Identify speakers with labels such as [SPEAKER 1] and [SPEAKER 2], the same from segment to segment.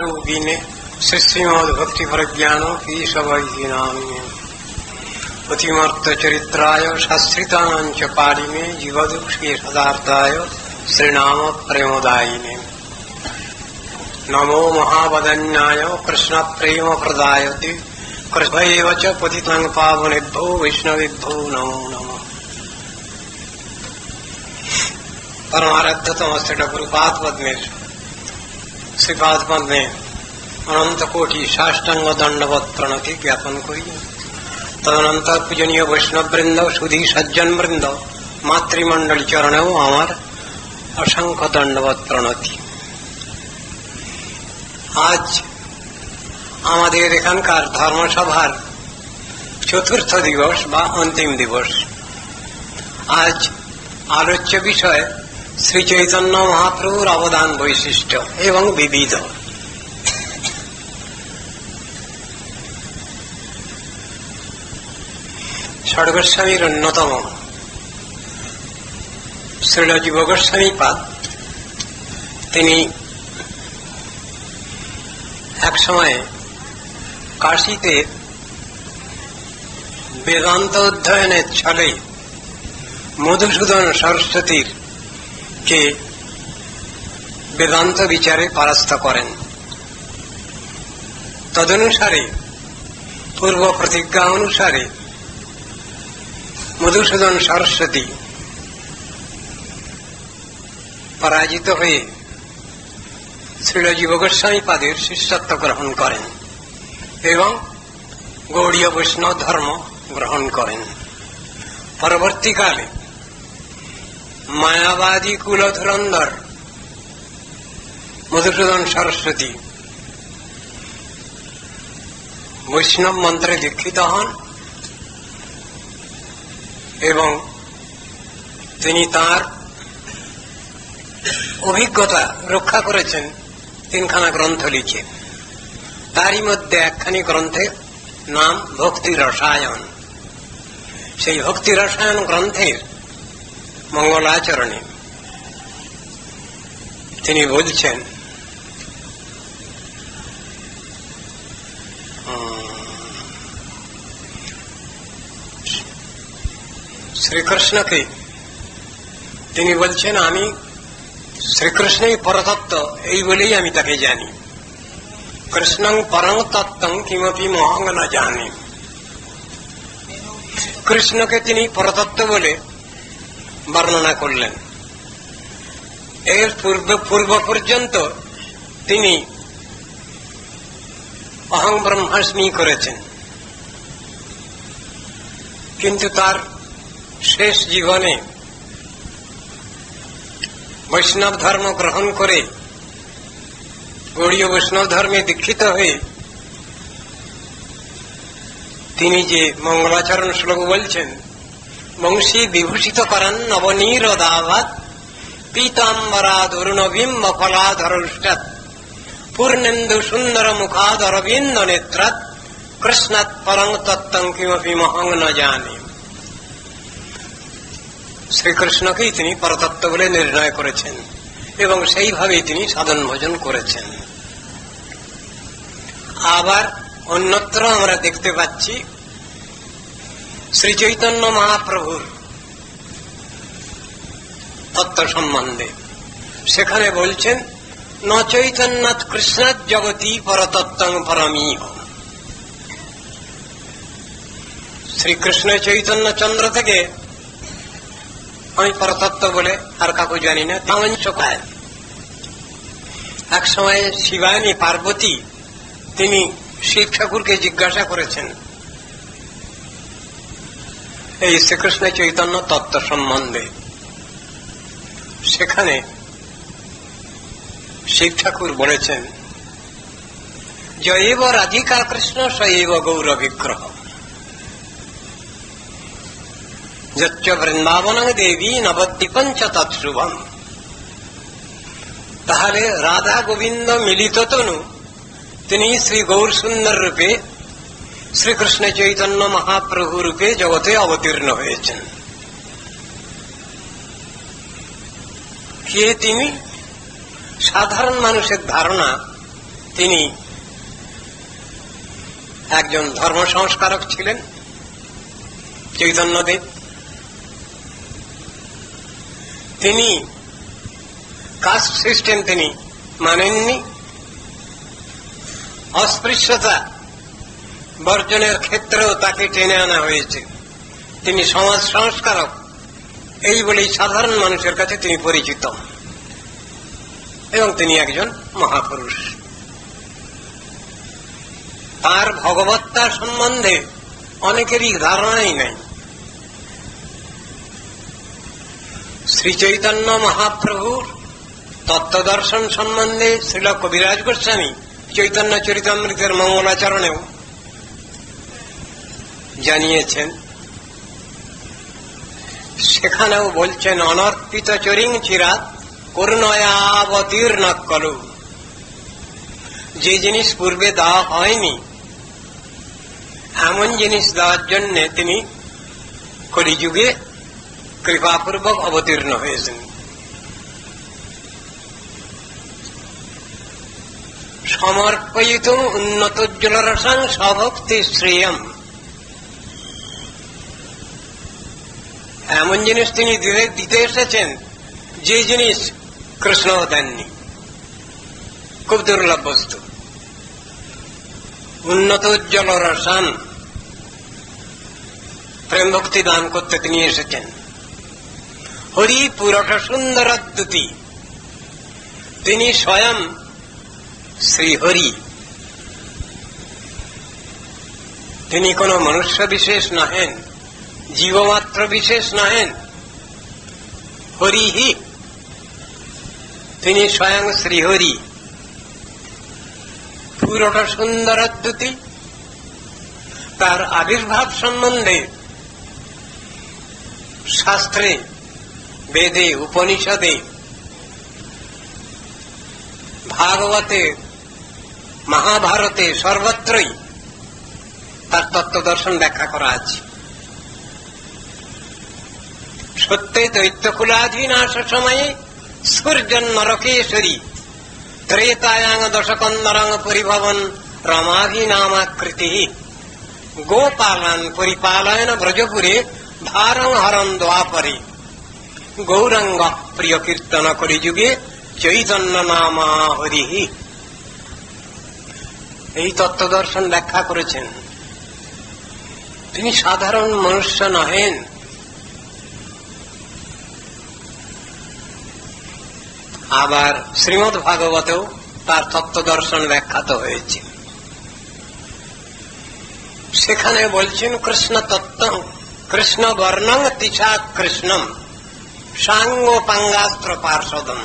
[SPEAKER 1] रूपिणे श्रीमद्भक्ति प्रज्ञान ईशवैधि नामिने अतिमर्त चरित्राय शास्त्रितानां च पालिने जीवदुक्षे सदार्थाय श्रीनाम प्रेमदायिने नमो महावदन्याय कृष्ण प्रेम प्रदायते कृष्णैव च पतितं पावनेभ्यो वैष्णवेभ्यो नमो नमः परमाराध्यतम श्री गुरुपाद पद्मेश শ্রীপাদ পদ্মে অনন্ত কোটি সাষ্টাঙ্গ দণ্ডবত প্রণতি জ্ঞাপন করি তদনন্তর পূজনীয় বৈষ্ণববৃন্দ সুধী সজ্জন বৃন্দ মাতৃমণ্ডলী চরণেও আমার অসংখ্য দণ্ডবত প্রণতি আজ আমাদের এখানকার ধর্মসভার চতুর্থ দিবস বা অন্তিম দিবস আজ আলোচ্য বিষয় শ্রী চৈতন্য মহাপ্রভুর অবদান বৈশিষ্ট্য এবং বিবিধ। ষড়গোস্বামীর অন্যতম। শ্রীলজীব গোস্বামী পাদ, তিনি এক সময়ে কাশীতে বেদান্ত অধ্যয়নের ছলে মধুসূদন সরস্বতীর কে বেদান্ত বিচারে পরাস্ত করেন। তদনুসারে, পূর্ব প্রতিজ্ঞা অনুসারে, মধুসূদন সরস্বতী পরাজিত হয়ে শ্রীলজী গোস্বামী পাদের শিষ্যত্ব গ্রহণ করেন এবং গৌড়ীয় বৈষ্ণব ধর্ম গ্রহণ করেন। পরবর্তীকালে মায়াবাদী কুলধুরন্ধর মধুসূদন সরস্বতী। বৈষ্ণব মন্ত্রে দীক্ষিত হন এবং তিনি তার অভিজ্ঞতা রক্ষা করেছেন তিনখানা গ্রন্থ লিখে। তারই মধ্যে একখানি গ্রন্থের নাম ভক্তি রসায়ন। সেই ভক্তি রসায়ন গ্রন্থের মঙ্গলাচরণে তিনি বলছেন শ্রীকৃষ্ণকে তিনি বলছেন, আমি শ্রীকৃষ্ণই পরতত্ত্ব, এই বলেই আমি তাকে জানি। কৃষ্ণং পরং তত্ত্বং কিমপি মহঙ্গ না জানি। কৃষ্ণকে তিনি পরতত্ত্ব বলে বর্ণনা করলেন। এর পূর্ব পূর্ব পর্যন্ত তিনি অহং ব্রহ্মাস্মি করেছেন। কিন্তু তার শেষ জীবনে বৈষ্ণব ধর্ম গ্রহণ করে গৌড়ীয় বৈষ্ণব ধর্মে দীক্ষিত হয়ে তিনি যে মঙ্গলাচরণ শ্লোক বলছেন বংশী বিভূষিত করান নবনীরদাবাদ। পীতাম্বরাদুর্ণবিম্ব ফলাধরুষ্টাৎ পূর্ণেন্দু সুন্দর মুখাদরবিন্দ নেত্রাৎ। কৃষ্ণাৎ পরং তত্ত্বং কিমপি মহং ন জানে। শ্রীকৃষ্ণকেই তিনি পরতত্ত্ব বলে নির্ণয় করেছেন এবং সেইভাবেই তিনি সাধন ভোজন করেছেন। আবার অন্যত্র আমরা দেখতে পাচ্ছি শ্রী চৈতন্য মহাপ্রভুর তত্ত্ব সম্বন্ধে। সেখানে বলছেন, ন চৈতন্যাৎ কৃষ্ণাৎ জগতি পরতত্ত্বং পরমীহ। শ্রীকৃষ্ণ চৈতন্য চন্দ্র থেকে আমি পরতত্ত্ব বলে আর কাকু জানি না তেমন চোখায় এক সময় শিবানী পার্বতী, তিনি শিব ঠাকুরকে জিজ্ঞাসা করেছেন এই শ্রীকৃষ্ণ চৈতন্য তত্ত্ব সম্বন্ধে। সেখানে শিব ঠাকুর বলেছেন জৈব রাধিকা কৃষ্ণ সৈব গৌর বিগ্রহ। যচ্চ বৃন্দাবন দেবী নবদ্বীপঞ্চ তৎশুভম তাহলে রাধা গোবিন্দ মিলিত তনু, তিনি শ্রী গৌর সুন্দর রূপে শ্রীকৃষ্ণ চৈতন্য মহাপ্রভু রূপে জগতে অবতীর্ণ হয়েছেন। কে তিনি? সাধারণ মানুষের ধারণা, তিনি একজন ধর্ম সংস্কারক ছিলেন, চৈতন্যদেব। তিনি কাস্ট সিস্টেম তিনি মানেননি। অস্পৃশ্যতা বর্জনের ক্ষেত্রেও তাকে টেনে আনা হয়েছে। তিনি সমাজ সংস্কারক। এই বলেই সাধারণ মানুষের কাছে তিনি পরিচিত। এবং তিনি একজন মহাপুরুষ। তার ভগবত্তা সম্বন্ধে অনেকেরই ধারণাই নাই। শ্রী চৈতন্য মহাপ্রভুর তত্ত্বদর্শন সম্বন্ধে শ্রীল কবিরাজ গোস্বামী চৈতন্য চরিতামৃতের মঙ্গলাচরণেও জানিয়েছেন। সেখানেও বলছেন, অনর্পিত চরিং চিরাত করুণয়াবতীর্ণ কলু। যে জিনিস পূর্বে দেওয়া হয়নি, এমন জিনিস দেওয়ার জন্য তিনি কলিযুগে কৃপাপূর্বক অবতীর্ণ হয়েছেন। সমর্পিত সমর্পয়িত উন্নতোজ্জ্বলরসাং স্বভক্তি শ্রেয়ম। এমন জিনিস তিনি দিতে- এসেছেন, যে জিনিস কৃষ্ণ দেননি। খুব দুর্লভ বস্তু। উন্নত উজ্জ্বল রসান প্রেম ভক্তি দান করতে তিনি এসেছেন। হরি পুরট সুন্দর দ্যুতি তিনি স্বয়ং শ্রীহরি তিনি কোন মনুষ্য বিশেষ নহেন। জীবমাত্র বিশেষ নহেন হরিহি তিনি স্বয়ং শ্রীহরি পুরোটা সুন্দর দ্যুতি তার আবির্ভাব সম্বন্ধে শাস্ত্রে বেদে উপনিষদে ভাগবতে মহাভারতে সর্বত্রই তার তত্ত্ব দর্শন ব্যাখ্যা করা আছে সত্যে দৈত্যকুলাধীনাশ সময়ে সূর্যন নরকেশ্বরী, ত্রেতায়াং দশকন্দরং পরিভবন রমাভিনামাকৃতি। গোপালন পরিপালয়ন ব্রজপুরে ভারং হরণ দ্বাপরে। গৌরঙ্গ প্রিয় কীর্তন করি যুগে চৈতন্য নামা হরি। এই তত্ত্বদর্শন ব্যাখ্যা করেছেন। তিনি সাধারণ মনুষ্য নহেন। আবার শ্রীমদ ভাগবতেও তার তত্ত্ব দর্শন ব্যাখ্যাত হয়েছে। সেখানে বলছেন, কৃষ্ণ তত্ত্ব, কৃষ্ণ বর্ণং তিছা কৃষ্ণম সাঙ্গোপাঙ্গাস্ত্র পার্শ্বদম।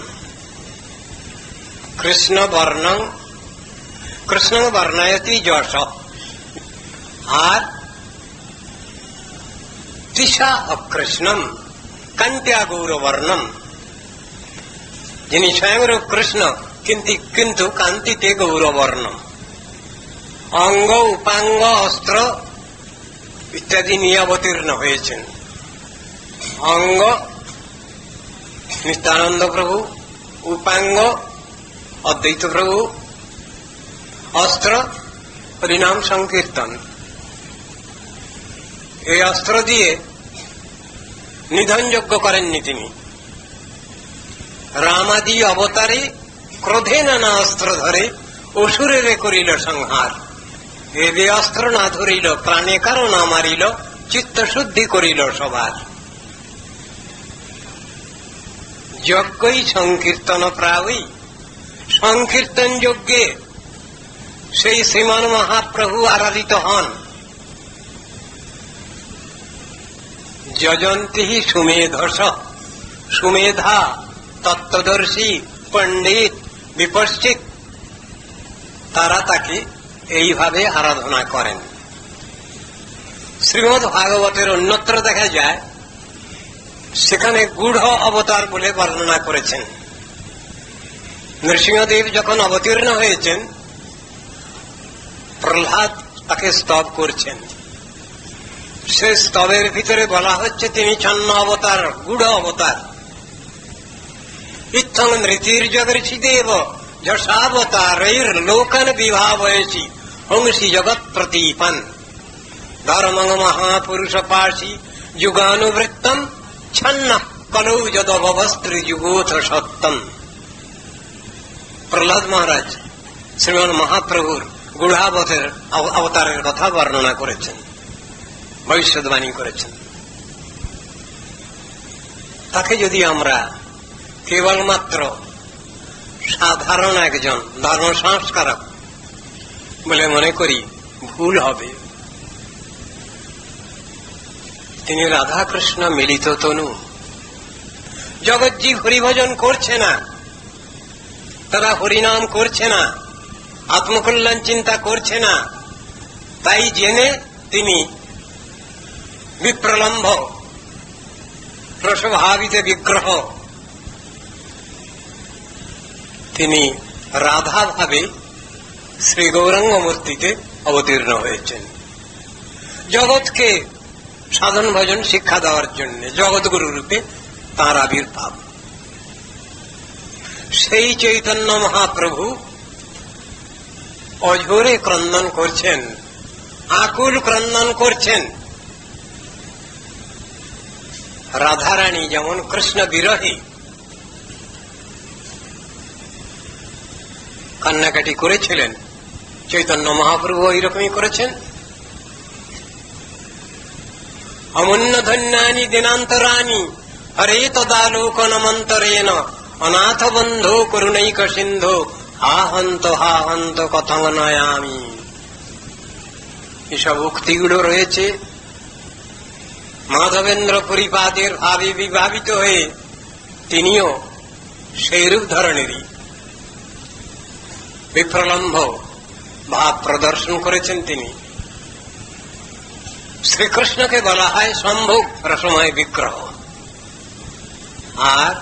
[SPEAKER 1] কৃষ্ণ বর্ণং, কৃষ্ণ বর্ণয়তি যশ, আর তিশা অকৃষ্ণম, কন্ত্যা গৌরবর্ণম। যিনি স্বয়ংরূপ কৃষ্ণ কিন্তু কিন্তু কান্তিতে গৌরবর্ণ অঙ্গ উপাঙ্গ অস্ত্র ইত্যাদি নিয়ে অবতীর্ণ হয়েছেন অঙ্গ নিত্যানন্দ প্রভু উপাঙ্গ অদ্বৈত প্রভু অস্ত্র হরিনাম সংকীর্তন এই অস্ত্র দিয়ে নিধনযোগ্য করেননি তিনি রামাদি অবতারে ক্রোধে নানা অস্ত্র ধরে অসুরেরে করিল সংহার। এদে অস্ত্র না ধরিল, প্রাণে কারও না মারিল চিত্ত শুদ্ধি করিল সবার। যজ্ঞই সংকীর্তন প্রায়ই, সংকীর্তন যজ্ঞে সেই শ্রীমান মহাপ্রভু আরাধিত হন। যজন্তি সুমেধস, সুমেধা তত্ত্বদর্শী, পণ্ডিত, বিপশ্চিত, তারা তাকে এইভাবে আরাধনা করেন। শ্রীমদ ভাগবতের অন্যত্র দেখা যায়, সেখানে গূঢ় অবতার বলে বর্ণনা করেছেন। নৃসিংহদেব যখন অবতীর্ণ হয়েছেন, প্রহ্লাদ তাকে স্তব করছেন। সে স্তবের ভিতরে বলা হচ্ছে, তিনি ছন্ন অবতার, গূঢ় অবতার। ইত্থং নৃতির্যদর্শি দেব যশাবতারৈর লোকন বিভাবয়সি হংসি জগৎ প্রতীপন ধর্মং মহাপুরুষ পাশি যুগানুবৃত্তম ছন্ন কলৌ যদবস্ত্রী যুগোথ সত্যম প্রহ্লাদ মহারাজ শ্রীমান মহাপ্রভুর গুঢ়াবতের অব- অবতারের কথা বর্ণনা করেছেন ভবিষ্যৎবাণী করেছেন তাকে যদি আমরা কেবলমাত্র সাধারণ একজন ধর্ম সংস্কারক বলে মনে করি ভুল হবে। তিনি রাধাকৃষ্ণ মিলিত তনু। জগৎজীব হরিভজন করছে না। তারা হরিনাম করছে না। আত্মকল্যাণ চিন্তা করছে না। তাই জেনে তিনি বিপ্রলম্ব প্রসভাবিত বিগ্রহ তিনি রাধা ভাবে শ্রী গৌরাঙ্গ মূর্তিতে অবতীর্ণ হয়েছেন। জগৎকে সাধন ভজন শিক্ষা দেওয়ার জন্য জগৎগুরু রূপে তাঁর আবির্ভাব। সেই চৈতন্য মহাপ্রভু অঝোরে ক্রন্দন করছেন, আকুল ক্রন্দন করছেন। রাধারানী যেমন কৃষ্ণ বিরহী কান্নাকাটি করেছিলেন। চৈতন্য মহাপ্রভু এইরকমই করেছেন। অমূন্য ধন্যানি দিনান্তরানি হরে তদালোকনমন্তরেণ অনাথ বন্ধো করুণৈক সিন্ধু হাহন্ত হাহন্ত কথং নয়ামি এসব উক্তিগুলো রয়েছে। মাধবেন্দ্র পরিপাদের ভাবে বিভাবিত হয়ে তিনিও সেইরূপ ধরনেরই বিপ্রলম্ভ ভাব প্রদর্শন করেছেন তিনি। শ্রীকৃষ্ণকে বলা হয় সম্ভোগ রসময় বিগ্রহ। আর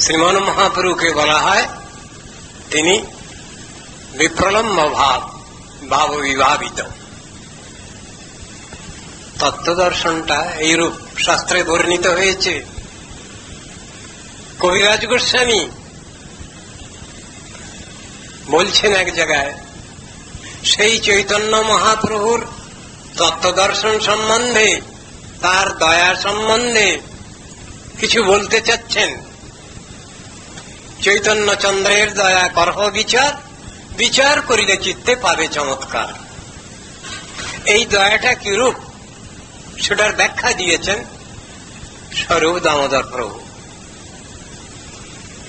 [SPEAKER 1] শ্রীমান মহাপুরুকে বলা হয় তিনি বিপ্রলম্ব ভাব ভাব বিভাবিত। তত্ত্বদর্শনটা এইরূপ শাস্ত্রে বর্ণিত হয়েছে। কবিরাজ গোস্বামী বলছেন এক জায়গায়, সেই চৈতন্য মহাপ্রভুর তত্ত্বদর্শন সম্বন্ধে, তার দয়া সম্বন্ধে কিছু বলতে চাচ্ছেন। চৈতন্য চন্দ্রের দয়া করহ বিচার বিচার করিলে চিত্তে পাবে চমৎকার। এই দয়াটা কিরূপ? সেটার ব্যাখ্যা দিয়েছেন স্বরূপ দামোদর প্রভু।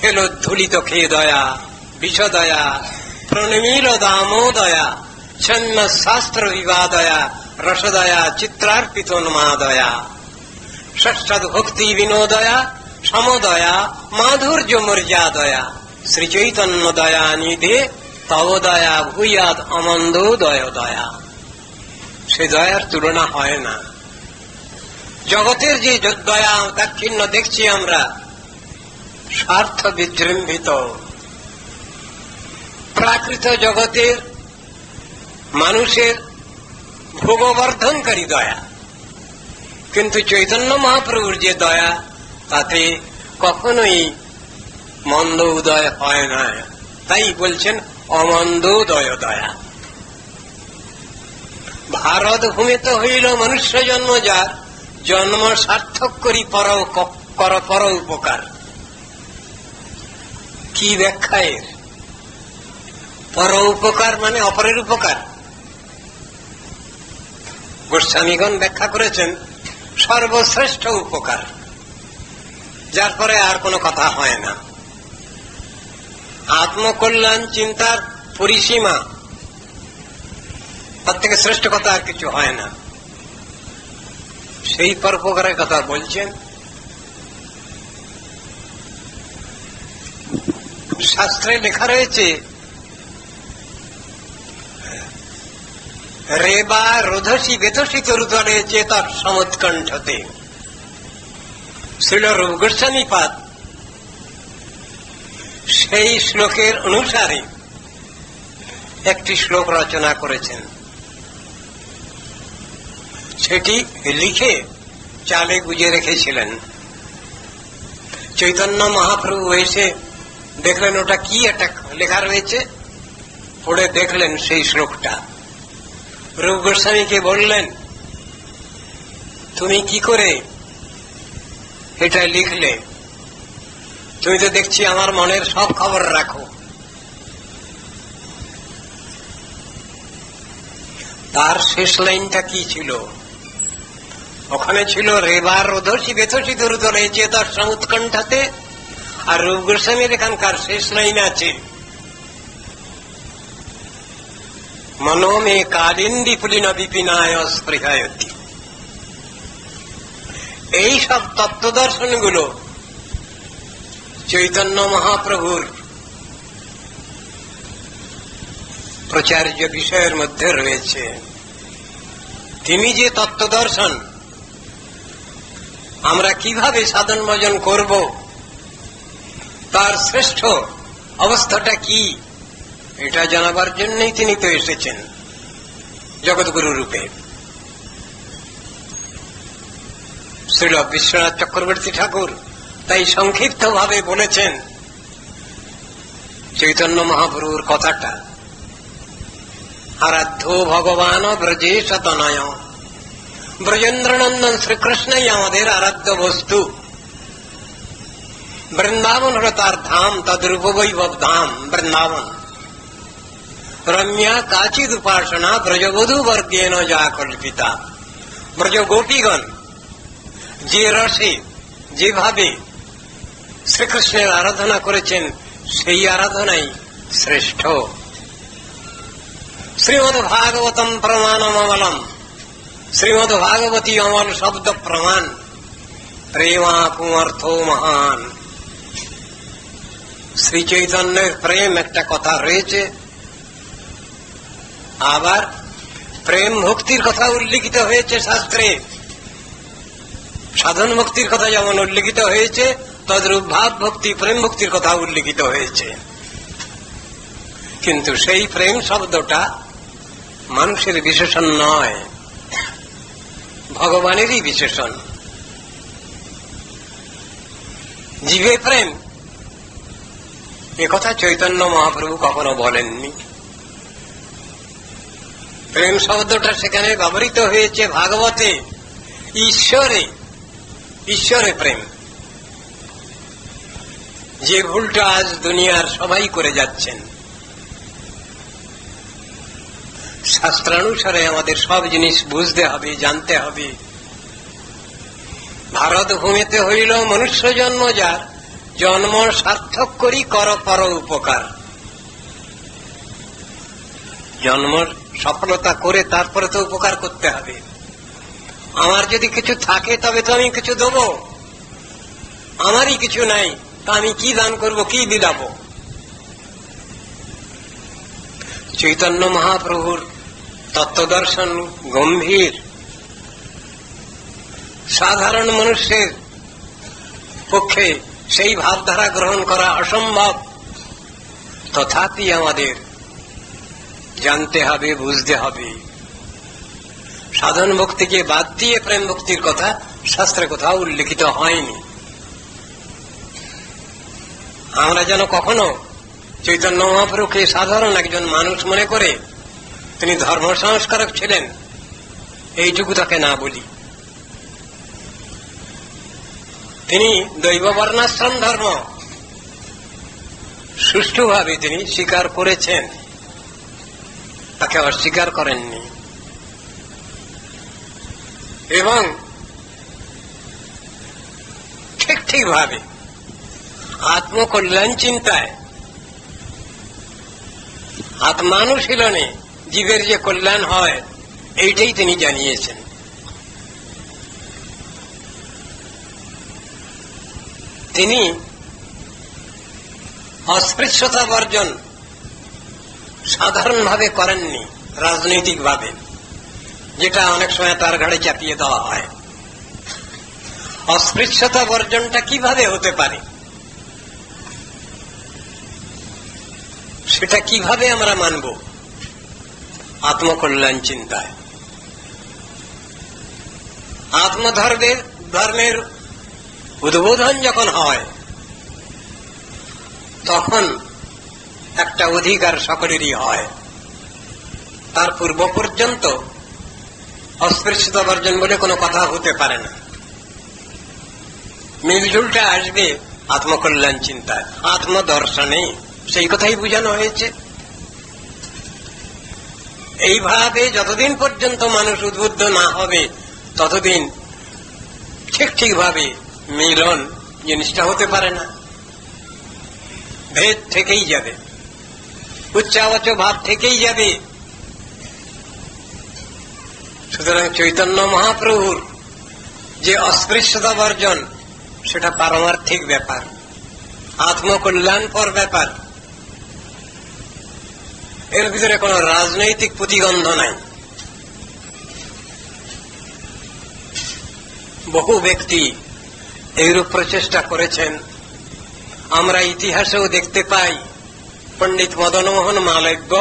[SPEAKER 1] হেলো ধুলিত খেয়ে দয়া বিষ দয়া প্রণমীল দামোদয়া ছন্ন শাস্ত্র বিবাদয়া, রসদয়া চিত্রার্পিত দয়া ষষ্ঠদ ভক্তি বিনোদয়া, সমদয়া, মাধুর্য মর্যাদয়া। শ্রীচৈতন্য দয়া নিধে তব দয়া ভূয়াদ অমন্দোদয় দয়া সে দয়ার তুলনা হয় না। জগতের য- দয়া দাক্ষিণ্য দেখছি আমরা। স্বার্থ বিজৃম্ভিত। প্রাকৃত জগতের মানুষের ভোগবর্ধনকারী দয়া। কিন্তু চৈতন্য মহাপ্রভুর যে দয়া, তাতে কখনোই মন্দ উদয় হয় না। তাই বলছেন অমন্দোদয় দয়া। ভারত ভূমিতে হইল মনুষ্য জন্ম যার, জন্ম সার্থক করি পর পর উপকার। কি ব্যাখ্যা এর? পর উপকার মানে অপরের উপকার। গোস্বামীগণ ব্যাখ্যা করেছেন, সর্বশ্রেষ্ঠ উপকার। যার পরে আর কোনো কথা হয় না। আত্মকল্যাণ চিন্তার পরিসীমা। তার থেকে শ্রেষ্ঠ কথা আর কিছু হয় না। সেই পরোপকারের কথা বলছেন। শাস্ত্রে লেখা রয়েছে রেবা রোধসী বেতসী তরুতরে চেতক সমৎকণ্ঠতে। শ্রীল রূপ গোস্বামীপাদ সেই শ্লোকের অনুসারে একটি শ্লোক রচনা করেছেন। সেটি লিখে চালে গুজে রেখেছিলেন। চৈতন্য মহাপ্রভু এসে দেখলেন ওটা কি একটা লেখা রয়েছে, পড়ে দেখলেন সেই শ্লোকটা। রূপ গোস্বামীকে বললেন, তুমি কি করে এটা লিখলে? তুমি তো দেখছি আমার মনের সব খবর রাখো। তার শেষ লাইনটা কি ছিল? ওখানে ছিল, রেবার রোধসী বেথসী দুর্দলে চেতর্ষম উৎকণ্ঠাতে। আর রূপ গোস্বামীর এখানকার শেষ লাইন আছে মনো মে কালিন্দি পুলিন বিপিনায় স্পৃহায়তি এই সব তত্ত্বদর্শনগুলো চৈতন্য মহাপ্রভুর প্রচার্য বিষয়ের মধ্যে রয়েছে। তিনি যে তত্ত্বদর্শন আমরা কীভাবে সাধন ভজন করব, তার শ্রেষ্ঠ অবস্থাটা কি? এটা জানাবার জন্যই তিনি তো এসেছেন জগৎগুরু রূপে। শ্রীল বিশ্বনাথ চক্রবর্তী ঠাকুর তাই সংক্ষিপ্ত ভাবে বলেছেন চৈতন্য মহাপ্রভুর কথাটা। আরাধ্য ভগবান ব্রজেশ তনয় ব্রজেন্দ্রনন্দন শ্রীকৃষ্ণই আমাদের আরাধ্য বস্তু। বৃন্দাবন হল তার ধাম তদ্রূপবৈভব ধাম, বৃন্দাবন। কাচিদ উপাসনা ব্রজবধূ বর্গেন যা কল্পিতা ব্রজ গোপীগণ যে রসে যেভাবে শ্রীকৃষ্ণের আরাধনা করেছেন, সেই আরাধনাই শ্রেষ্ঠ। শ্রীমদ ভাগবতম প্রমাণম অমলম শ্রীমদ ভাগবতী অমল শব্দ প্রমাণ, প্রেমাপুমর্থ মহান। শ্রী চৈতন্যের প্রেম একটা কথা রয়েছে আবার প্রেম ভক্তির কথা উল্লিখিত হয়েছে শাস্ত্রে। সাধন ভক্তির কথা যেমন উল্লিখিত হয়েছে, তদ্রূপ ভাব ভক্তি, প্রেম ভক্তির কথা উল্লিখিত হয়েছে। কিন্তু সেই প্রেম শব্দটা মানুষের বিশেষণ নয়, ভগবানেরই বিশেষণ। জীবে প্রেম। কথা চৈতন্য মহাপ্রভু কখনো বলেননি। প্রেম শব্দটা সেখানে ব্যবহৃত হয়েছে ভাগবতে। ঈশ্বরে ঈশ্বরে প্রেম। যে ভুলটা আজ দুনিয়ার সবাই করে যাচ্ছেন। শাস্ত্রানুসারে আমাদের সব জিনিস বুঝতে হবে, জানতে হবে। ভারত ভূমিতে হইল মনুষ্য জন্ম যার, জন্ম সার্থক করি, কর পর উপকার। জন্ম সফলতা করে তারপরে তো উপকার করতে হবে। আমার যদি কিছু থাকে, তবে তো আমি কিছু দেব। আমারই কিছু নাই, তা আমি কি দান করব, কি বিলাব? চৈতন্য মহাপ্রভুর তত্ত্বদর্শন গম্ভীর। সাধারণ মানুষের পক্ষে সেই ভাবধারা গ্রহণ করা অসম্ভব। তথাপি আমাদের জানতে হবে, বুঝতে হবে। সাধন ভক্তিকে বাদ দিয়ে প্রেম ভক্তির কথা শাস্ত্রে কোথাও উল্লেখিত হয়নি। আমরা যেন কখনো চৈতন্য মহাপ্রভুকে সাধারণ একজন মানুষ মনে করে তিনি ধর্ম সংস্কারক ছিলেন, এইটুকু তাকে না বলি। তিনি দৈব বর্ণাশ্রম ধর্ম সুষ্ঠুভাবে তিনি স্বীকার করেছেন। তাকে অস্বীকার করেননি। এবং ঠিক ঠিকভাবে আত্মকল্যাণ চিন্তায় আত্মানুশীলনে জীবের যে কল্যাণ হয়, এইটাই তিনি জানিয়েছেন। তিনি অস্পৃশ্যতা বর্জন সাধারণভাবে করেননি, রাজনৈতিকভাবে, যেটা অনেক সময় তার ঘাড়ে চাপিয়ে দেওয়া হয়। অস্পৃশ্যতা বর্জনটা কীভাবে হতে পারে? সেটা কীভাবে আমরা মানব? আত্মকল্যাণ চিন্তায়। আত্মধর্মের, ধর্মের উদ্বোধন যখন হয়, তখন একটা অধিকার সকলেরই হয়। তার পূর্ব পর্যন্ত অস্পৃশ্যতা বর্জন বলে কোনো কথা হতে পারে না। মিলজুলটা আসবে আত্মকল্যাণ চিন্তায়, আত্মদর্শনে। সেই কথাই বোঝানো হয়েছে। এইভাবে যতদিন পর্যন্ত মানুষ উদ্বুদ্ধ না হবে, ততদিন ঠিক ঠিকভাবে মিলন জিনিসটা হতে পারে না। ভেদ থেকেই যাবে। উচ্চাবাচ ভাব থেকেই যাবে। সুতরাং চৈতন্য মহাপ্রভুর যে অস্পৃশ্যতা বর্জন, সেটা পারমার্থিক ব্যাপার আত্মকল্যাণপর ব্যাপার। এর ভিতরে কোন রাজনৈতিক প্রতিগন্ধ নাই। বহু ব্যক্তি এইরূপ প্রচেষ্টা করেছেন। আমরা ইতিহাসেও দেখতে পাই পণ্ডিত মদনমোহন মালব্য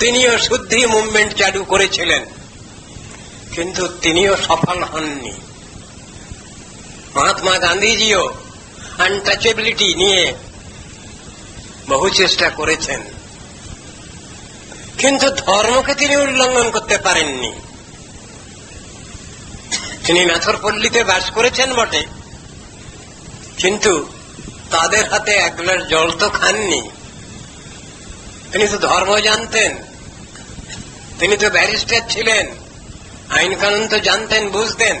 [SPEAKER 1] তিনিও শুদ্ধি মুভমেন্ট চালু করেছিলেন, কিন্তু তিনিও সফল হননি। মহাত্মা গান্ধীজিও আনটাচেবিলিটি নিয়ে বহু চেষ্টা করেছেন, কিন্তু ধর্মকে তিনি উল্লঙ্ঘন করতে পারেননি। তিনি মেথরপল্লীতে বাস করেছেন বটে, কিন্তু তাদের হাতে এক গ্লাস জল তো খাননি। তিনি তো ধর্ম জানতেন। তিনি তো ব্যারিস্টার ছিলেন। আইন কানুন তো জানতেন, বুঝতেন।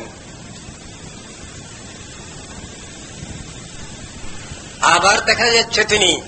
[SPEAKER 1] আবার দেখা যাচ্ছে তিনি